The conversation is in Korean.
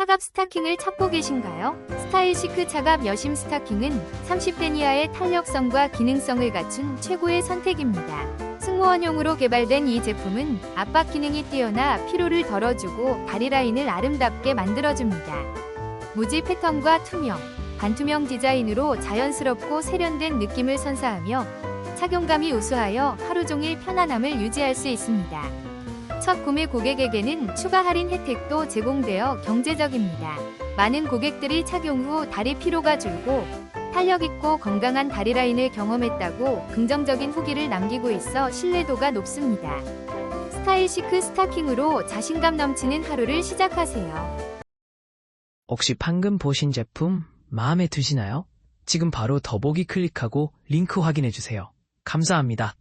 차갑 스타킹을 찾고 계신가요? 스타일 시크 차갑 여심 스타킹은 30대 이하의 탄력성과 기능성을 갖춘 최고의 선택입니다. 승무원용으로 개발된 이 제품은 압박 기능이 뛰어나 피로를 덜어주고 다리 라인을 아름답게 만들어줍니다. 무지 패턴과 투명, 반투명 디자인으로 자연스럽고 세련된 느낌을 선사하며 착용감이 우수하여 하루 종일 편안함을 유지할 수 있습니다. 첫 구매 고객에게는 추가 할인 혜택도 제공되어 경제적입니다. 많은 고객들이 착용 후 다리 피로가 줄고 탄력 있고 건강한 다리 라인을 경험했다고 긍정적인 후기를 남기고 있어 신뢰도가 높습니다. 스타일 시크 스타킹으로 자신감 넘치는 하루를 시작하세요. 혹시 방금 보신 제품 마음에 드시나요? 지금 바로 더보기 클릭하고 링크 확인해주세요. 감사합니다.